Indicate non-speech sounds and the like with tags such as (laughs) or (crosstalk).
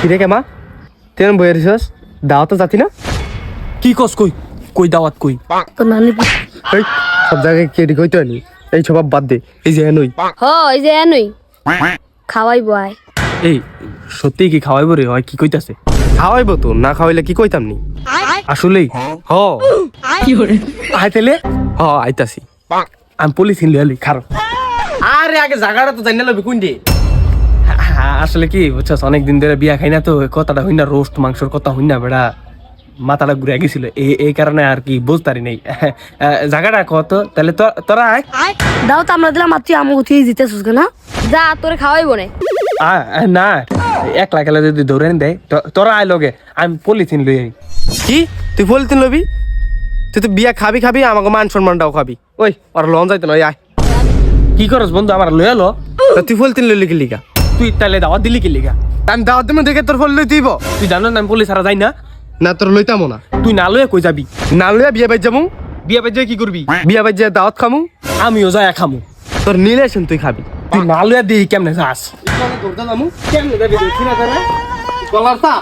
কিরে কেমা? তেন বইয়ের রিসস দাওয়াতে যাতি না? কি কস কই? কই দাওয়াত কই? তো নানি এই সব জায়গায় কেটে কইতে আনি এই সব বাদ দে। এই যে নই হ এই যে এনই। খাওয়াই বয় এই সত্যি কি খাওয়াইব রে? হয় কি কইতাছে? খাওয়াইবো তো না খাওয়াইলে কি কইতাম নি? আসলেই। হ। আয় তাইলে। হ আইতাছি। আমি পুলিশ হিন্দি হলি খারো। আরে আগে জায়গাটা তো জানি লবি কোন দে আসলে কি বুঝছস? অনেক দিন ধরে বিয়া খাই না তো কথাটা হই না রোস্ট মাংসর কথা হই না বেড়া। মাথাটা ঘুরে গেছিল। এই এই কারণে আর কি বুঝতারি নেই। (laughs) জায়গাটা কত তাহলে তোরা আয়। দাও তো আমরা দিলাম তুই আমাকে উঠিয়ে দিতেছিস না যা তোরে খাওয়াইবো না। আ- আ, না এক লাখ যদি ধরে নি দেয় তো- তোরা আয় লগে আমি পলিথিন লই আই। কি? তুই বলতেন লবি? তুই তো বিয়া খাবি খাবি আমাকে মান সম্মানটাও খাবি। ওই আর লন যাইতো না আয়। কি করস বন্ধু আমার লই আলো তা তুই বলতেন লইলি কি লিগা? তুই তাহলে দাওয়াত দিলি কি লিগা? আমি দাওয়াত দেবো দেখে তোর ফল লই দিব তুই জানো না আমি পুলিশ সারা যাই না। না তোর লইতামো না। তুই না লয়ে কই যাবি? না লইয়া বিয়া বাজ যাব বিয়া বাজ কি করবি বিয়া বাজ দাওয়াত খামু। আমিও যাই খামু। তোর নিলেছেন তুই খাবি। তুই না লয়ে দিই কেমনে যাস? কেমনে যাবি না গলার তা